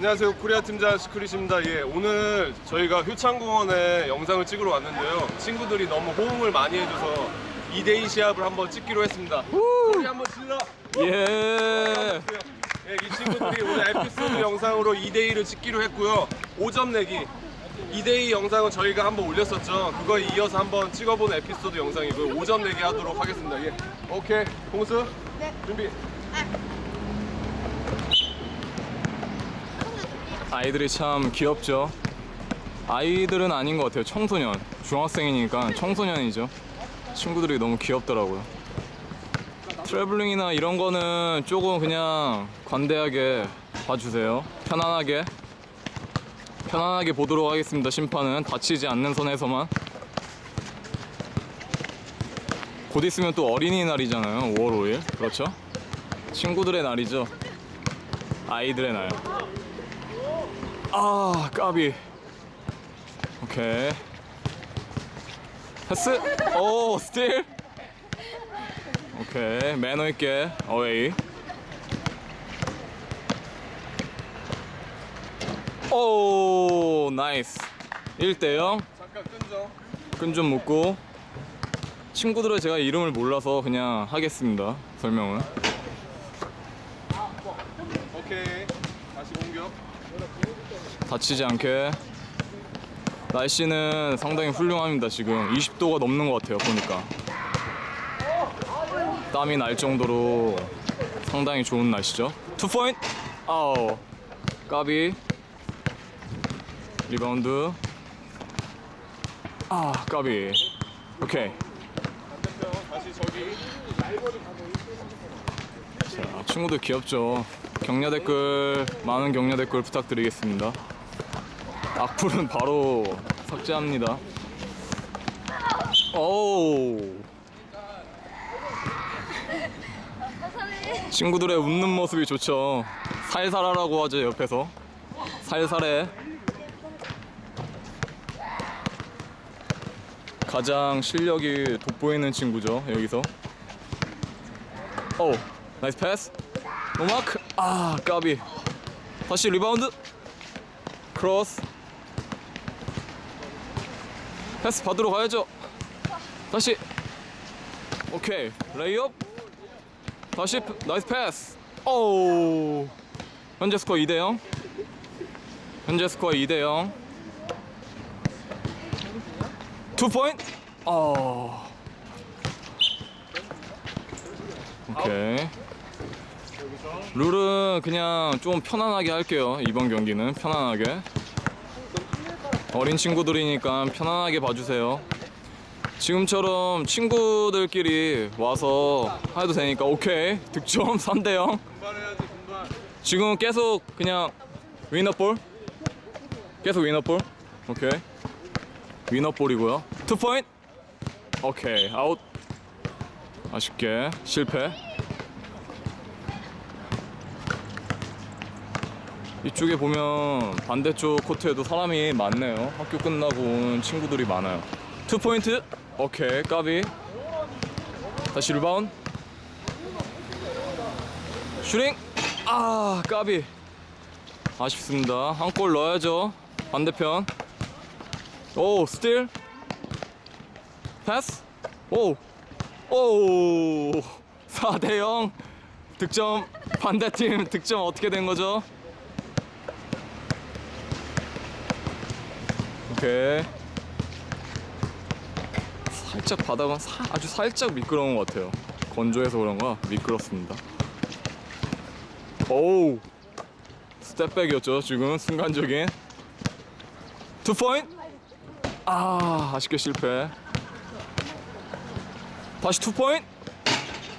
안녕하세요. 코리아 팀장 시크릿입니다. 예, 오늘 저희가 효창공원에 영상을 찍으러 왔는데요. 친구들이 너무 호응을 많이 해줘서 2대2 시합을 한번 찍기로 했습니다. 소리 한번 질러! 예. 예, 이 친구들이 오늘 에피소드 영상으로 2대2를 찍기로 했고요. 5점 내기. 2대2 영상은 저희가 한번 올렸었죠. 그거에 이어서 한번 찍어보는 에피소드 영상이고요. 5점 내기 하도록 하겠습니다. 예. 오케이. 공수? 네. 준비. 아이들이 참 귀엽죠. 아이들은 아닌 것 같아요. 청소년. 중학생이니까 청소년이죠. 친구들이 너무 귀엽더라고요. 트래블링이나 이런 거는 조금 그냥 관대하게 봐주세요. 편안하게. 편안하게 보도록 하겠습니다. 심판은 다치지 않는 선에서만. 곧 있으면 또 어린이날이잖아요. 5월 5일. 그렇죠? 친구들의 날이죠. 아이들의 날. 아 까비. 오케이. 패스. 오 스틸. 오케이. 매너 있게. 어웨이. 오 나이스. 1대0 잠깐 끈적. 끈좀 묶고. 친구들은 제가 이름을 몰라서 그냥 하겠습니다 설명은 오케이. 다시 공격. 다치지 않게. 날씨는 상당히 훌륭합니다 지금. 20도가 넘는 것 같아요 보니까. 땀이 날 정도로 상당히 좋은 날씨죠. 투 포인트. 아우 까비. 리바운드. 아 까비. 오케이. 자, 친구들 귀엽죠? 격려 댓글 많은 격려 댓글 부탁드리겠습니다 악플은 바로 삭제합니다. 오우. 친구들의 웃는 모습이 좋죠. 살살하라고 하죠 옆에서. 살살해. 가장 실력이 돋보이는 친구죠 여기서. 오 나이스 패스. 노마크. 아 까비. 다시 리바운드. 크로스 패스 받으러 가야죠. 다시. 오케이. 레이업. 다시 패- 나이스 패스. 오 현재 스코어 2대0 현재 스코어 2대0 투 포인트. 어 오케이. 룰은 그냥 좀 편안하게 할게요. 이번 경기는 편안하게. 어린 친구들이니까 편안하게 봐주세요. 지금처럼 친구들끼리 와서 해도 되니까 오케이. 득점 3대 0. 분발해야지 분발. 지금 계속 그냥 위너볼 계속 위너볼 오케이. 위너볼이고요. 투 포인트 오케이. 아웃. 아쉽게 실패 이쪽에 보면 반대쪽 코트에도 사람이 많네요. 학교 끝나고 온 친구들이 많아요. 투 포인트 오케이 까비. 다시 리바운드 슈링 아 까비. 아쉽습니다. 한 골 넣어야죠. 반대편. 오 스틸 패스 오오 4대0 득점. 반대팀 득점 어떻게 된 거죠 오케이 살짝 바닥은 사- 아주 살짝 미끄러운 것 같아요. 건조해서 그런가 미끄럽습니다. 오우. 스텝백이었죠 지금 순간적인. 투 포인트. 아 아쉽게 실패. 다시 투 포인트.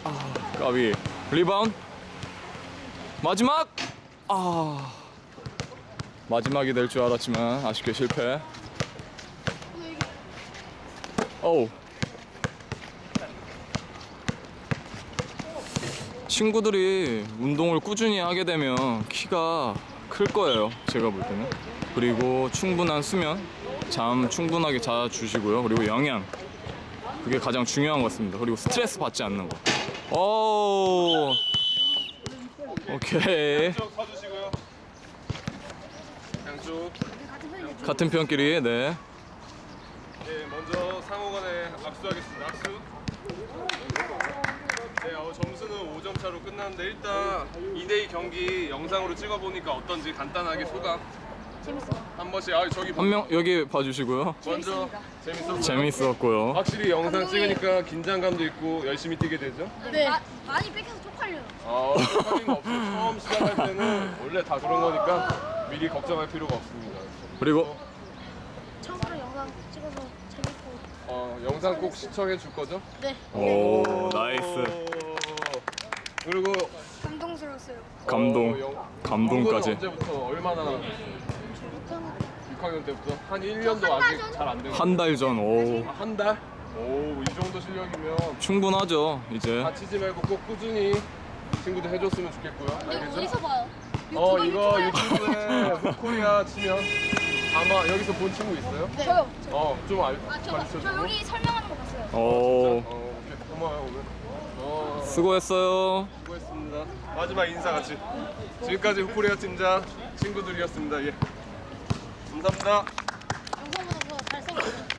아 까비. 리바운드. 마지막. 아. 마지막이 될 줄 알았지만 아쉽게 실패 오우 친구들이 운동을 꾸준히 하게 되면 키가 클 거예요. 제가 볼 때는. 그리고 충분한 수면, 잠 충분하게 자 주시고요. 그리고 영양. 그게 가장 중요한 것 같습니다. 그리고 스트레스 받지 않는 거. 오. 오케이. 양쪽. 같은 편끼리 네. 네, 먼저 상호간에 악수하겠습니다. 악수. 네, 어, 점수는 5점 차로 끝났는데 일단 2대2 경기 영상으로 찍어보니까 어떤지 간단하게 소감. 재밌어요. 한 번씩 아 저기 한 명 여기 봐주시고요. 먼저 재밌었어요. 재밌었고요. 확실히 영상 찍으니까 긴장감도 있고 열심히 뛰게 되죠. 네. 마, 많이 뺏겨서 쪽팔려요. 아, 쪽팔린 거 없어요. 처음 시작할 때는 원래 다 그런 거니까 미리 걱정할 필요가 없습니다. 그리고 처음으로 영상 찍어서 재밌고. 어, 영상 꼭 시청해 줄 거죠? 네. 오 나이스. 오. 그리고 감동스러웠어요. 감동. 어, 영- 감동까지. 공부는 언제부터 얼마나 6학년 때부터 한 1년도 아직 잘 안 되고 한 달 전. 오 아, 한 달? 오, 이 정도 실력이면 충분하죠 이제. 다치지 말고 꼭 꾸준히 친구들 해줬으면 좋겠고요. 알겠죠? 어디서 봐요? 어, 유튜브, 이거? 유튜브에 코리아 치면 아마 여기서 본 친구 있어요? 네. 저요. 어, 좀 알, 아, 저, 가르쳐 저 주고. 여기 설명하는 거 봤어요. 오 어, 오케이. 고마워요, 오늘. 어, 수고했어요. 수고했습니다. 마지막 인사 같이. 지금까지 코리아 팀장 친구들이었습니다. 예. 감사합니다.